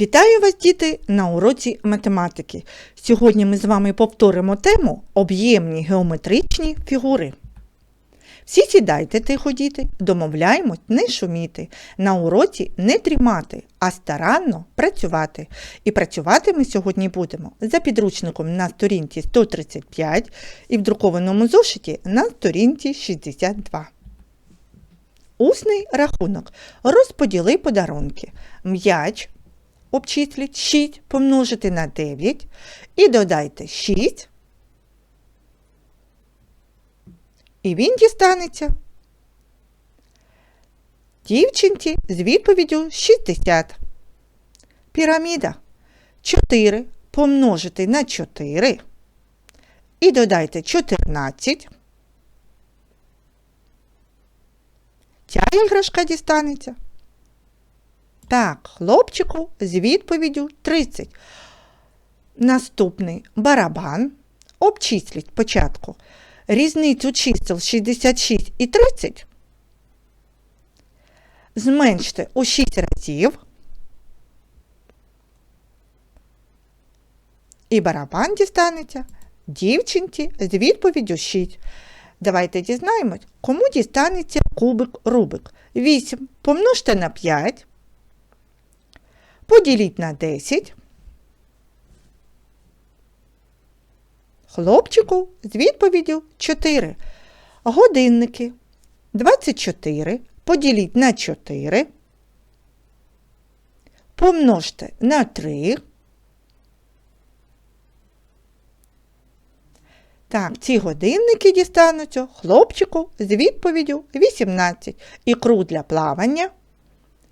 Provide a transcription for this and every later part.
Вітаю вас, діти, на уроці математики. Сьогодні ми з вами повторимо тему об'ємні геометричні фігури. Всі сідайте тихо, діти, домовляємось не шуміти, на уроці не дрімати, а старанно працювати. І працювати ми сьогодні будемо за підручником на сторінці 135 і в друкованому зошиті на сторінці 62. Усний рахунок. Розподіли подарунки. М'яч обчисліть 6 помножити на 9 і додайте 6. І він дістанеться. Дівчинці з відповіддю 60. Піраміда 4 помножити на 4 і додайте 14. Ця іграшка дістанеться. Так, хлопчику з відповіддю 30. Наступний барабан. Обчисліть спочатку різницю чисел 66 і 30. Зменште у 6 разів. І барабан дістанеться дівчинці з відповіддю 6. Давайте дізнаємось, кому дістанеться кубик Рубик. 8 помножте на 5. Поділіть на 10. Хлопчику з відповіддю 4. Годинники 24. Поділіть на 4. Помножте на 3. Так, ці годинники дістануться хлопчику з відповіддю 18. Ікру для плавання.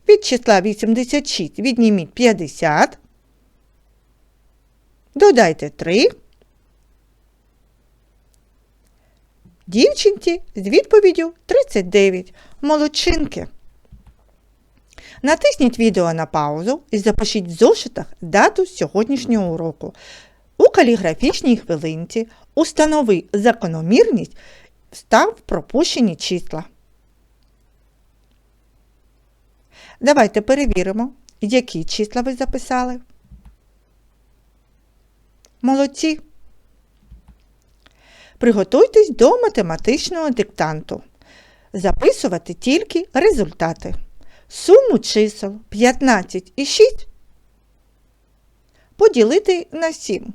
Від числа 86 відніміть 50. Додайте 3. Дівчинці з відповіддю 39. Молодчинки. Натисніть відео на паузу і запишіть в зошитах дату сьогоднішнього уроку. У каліграфічній хвилинці установи закономірність встав пропущені числа. Давайте перевіримо, які числа ви записали. Молодці. Приготуйтесь до математичного диктанту. Записувати тільки результати. Суму чисел 15 і 6 поділити на 7.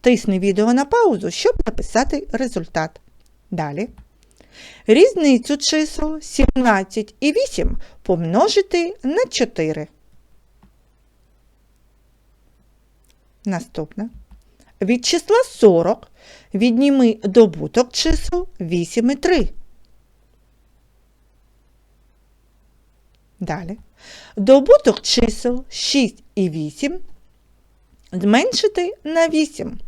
Тисни відео на паузу, щоб записати результат. Далі. Різницю чисел 17 і 8 помножити на 4. Наступне. Від числа 40 відніми добуток чисел 8 і 3. Далі. Добуток чисел 6 і 8 зменшити на 8.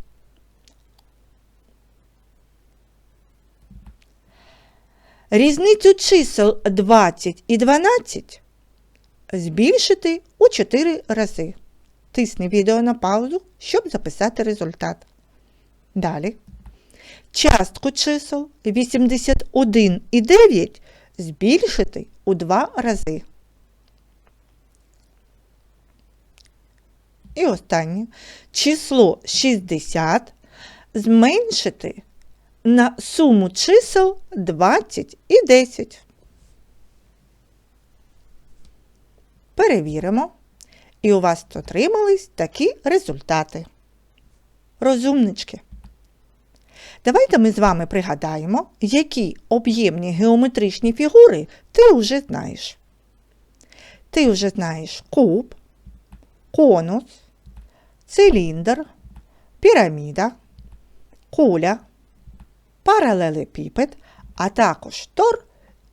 Різницю чисел 20 і 12 збільшити у 4 рази. Тисни відео на паузу, щоб записати результат. Далі. Частку чисел 81 і 9 збільшити у 2 рази. І останнє. Число 60 зменшити на суму чисел 20 і 10. Перевіримо. І у вас отримались такі результати. Розумнички. Давайте ми з вами пригадаємо, які об'ємні геометричні фігури ти вже знаєш. Ти вже знаєш куб, конус, циліндр, піраміда, куля, паралелепіпед, а також тор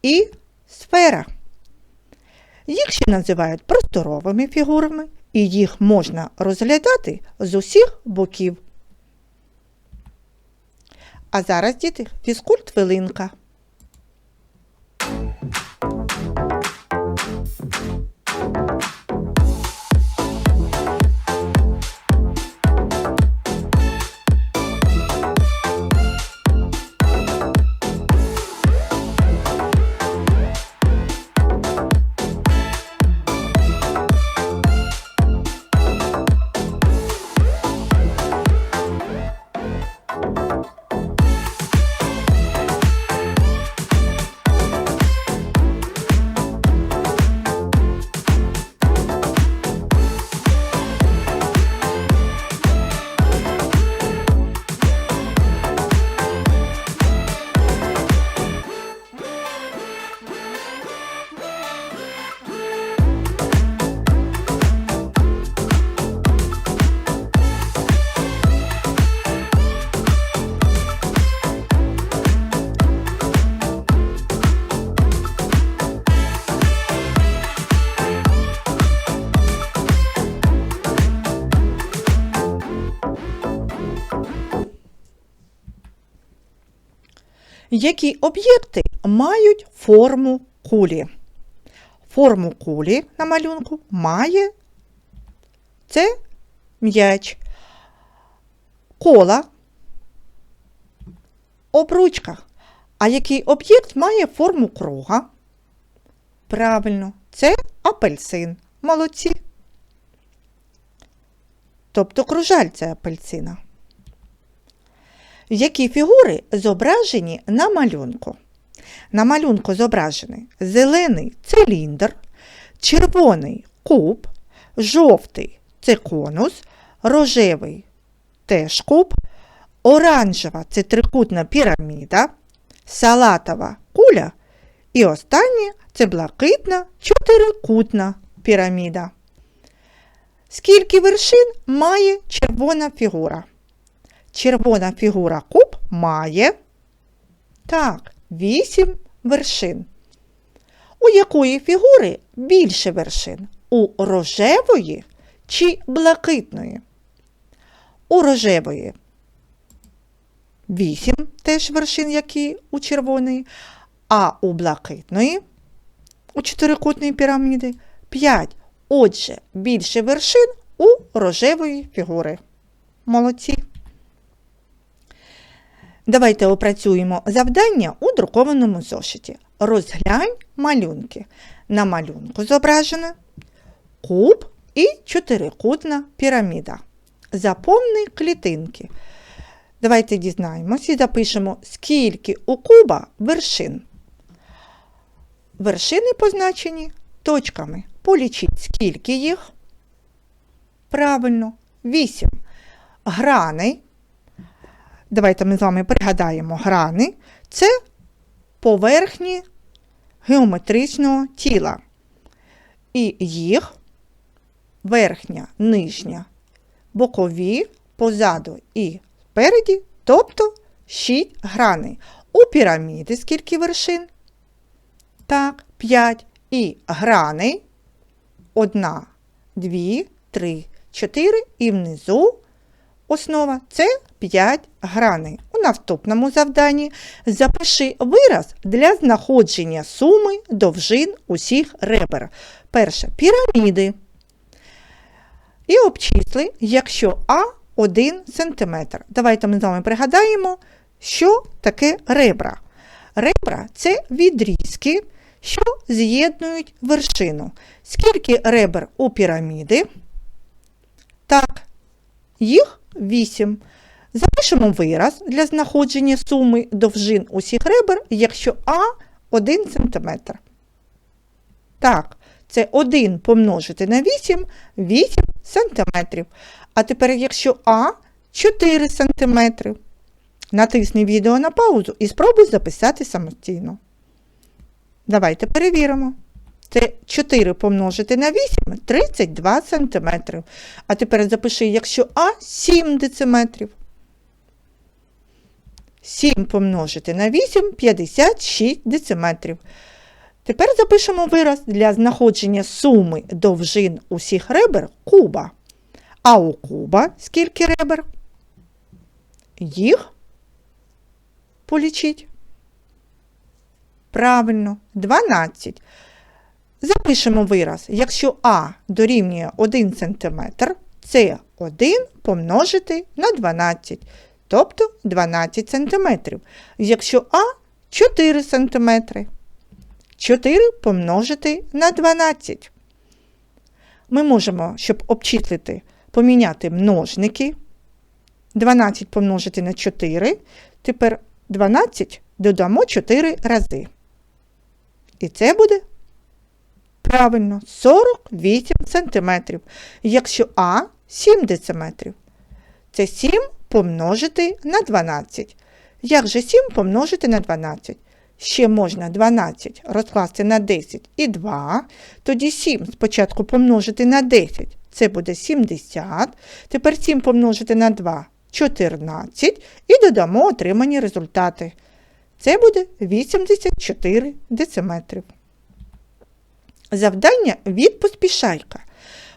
і сфера. Їх ще називають просторовими фігурами, і їх можна розглядати з усіх боків. А зараз, діти, фізкульт Які об'єкти мають форму кулі? Форму кулі на малюнку має це м'яч, кола, обручка. А який об'єкт має форму круга? Правильно, це апельсин. Молодці. Тобто кружальця апельсина. Які фігури зображені на малюнку? На малюнку зображений зелений циліндр, червоний куб, жовтий це конус, рожевий теж куб, оранжева це трикутна піраміда, салатова куля і останнє це блакитна чотирикутна піраміда. Скільки вершин має червона фігура? Червона фігура куб має так, 8 вершин. У якої фігури більше вершин? У рожевої чи блакитної? У рожевої 8 теж вершин, які у червоної, а у блакитної, у чотирикутної піраміди 5. Отже, більше вершин у рожевої фігури. Молодці. Давайте опрацюємо завдання у друкованому зошиті. Розглянь малюнки. На малюнку зображено куб і чотирикутна піраміда. Заповни клітинки. Давайте дізнаємось і запишемо, скільки у куба вершин. Вершини позначені точками. Полічіть, скільки їх. Правильно, 8. Грани. Давайте ми з вами пригадаємо грани. Це поверхні геометричного тіла. І їх верхня, нижня, бокові, позаду і спереді, тобто 6 граней. У піраміди скільки вершин? Так, 5. І граней. Одна, дві, три, чотири. І внизу основа це 5 граней. У наступному завданні запиши вираз для знаходження суми довжин усіх ребер. Перше піраміди. І обчисли, якщо А 1 см. Давайте ми з вами пригадаємо, що таке ребра. Ребра це відрізки, що з'єднують вершину. Скільки ребер у піраміди? Так, їх 8. Запишемо вираз для знаходження суми довжин усіх ребер, якщо А 1 см. Так, це 1 помножити на 8 8 см. А тепер, якщо А 4 см. Натисни відео на паузу і спробуй записати самостійно. Давайте перевіримо. Це 4 помножити на 8 32 см. А тепер запиши, якщо А 7 дециметрів. 7 помножити на 8 56 дециметрів. Тепер запишемо вираз для знаходження суми довжин усіх ребер куба. А у куба скільки ребер? Їх полічіть. Правильно, 12. Запишемо вираз, якщо А дорівнює 1 см, це 1 помножити на 12, тобто 12 см. Якщо А 4 см, 4 помножити на 12. Ми можемо, щоб обчислити, поміняти множники. 12 помножити на 4. Тепер 12 додамо 4 рази. І це буде правильно 48 см. Якщо А 7 дециметрів, це 7 помножити на 12. Як же 7 помножити на 12? Ще можна 12 розкласти на 10 і 2. Тоді 7 спочатку помножити на 10. Це буде 70. Тепер 7 помножити на 2 14 і додамо отримані результати. Це буде 84 дециметрів. Завдання від поспішайка.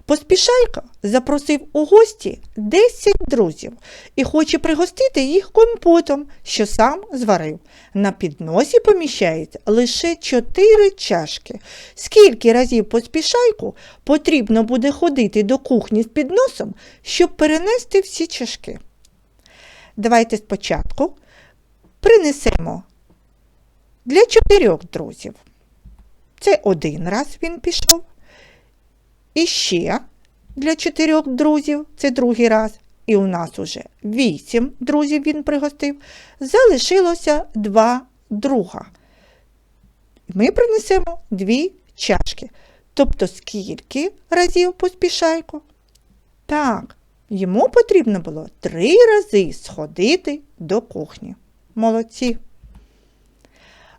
Поспішайка запросив у гості 10 друзів і хоче пригостити їх компотом, що сам зварив. На підносі поміщається лише 4 чашки. Скільки разів поспішайку потрібно буде ходити до кухні з підносом, щоб перенести всі чашки? Давайте спочатку принесемо для чотирьох друзів. Це один раз він пішов. І ще для чотирьох друзів, це другий раз. І у нас уже вісім друзів він пригостив. Залишилося два друга. Ми принесемо дві чашки. Тобто скільки разів поспішайку? Так, йому потрібно було три рази сходити до кухні. Молодці.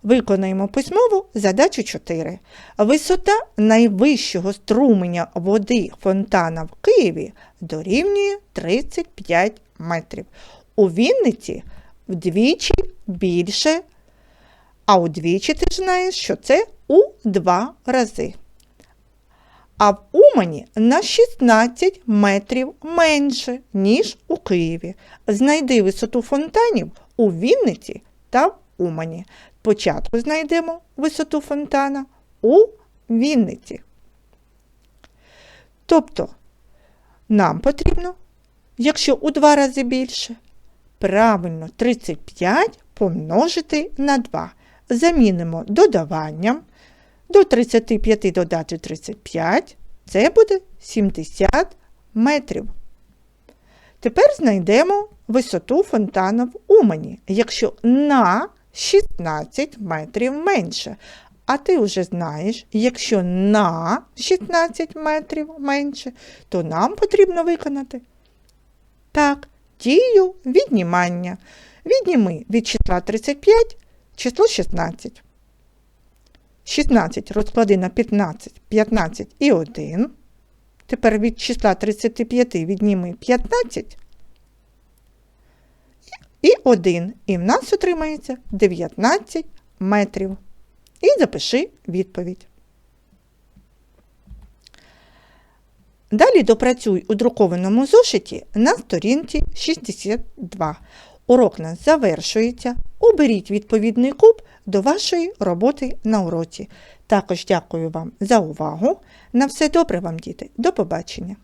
Виконаємо письмову задачу 4. Висота найвищого струменя води фонтана в Києві дорівнює 35 метрів. У Вінниці вдвічі більше, а удвічі ти ж знаєш, що це у два рази. А в Умані на 16 метрів менше, ніж у Києві. Знайди висоту фонтанів у Вінниці та в Умані. Спочатку знайдемо висоту фонтана у Вінниці. Тобто нам потрібно, якщо у два рази більше, правильно 35 помножити на 2. Замінимо додаванням. До 35 додати 35, це буде 70 метрів. Тепер знайдемо висоту фонтана в Умані, якщо на 16 метрів менше. А ти вже знаєш, якщо на 16 метрів менше, то нам потрібно виконати. Так, дію віднімання. Відніми від числа 35 число 16. 16 розклади на 15, 15 і 1. Тепер від числа 35 відніми 15 і 1. І в нас отримається 19 метрів. І запиши відповідь. Далі допрацюй у друкованому зошиті на сторінці 62. Урок нас завершується. Оберіть відповідний куб до вашої роботи на уроці. Також дякую вам за увагу. На все добре вам, діти. До побачення!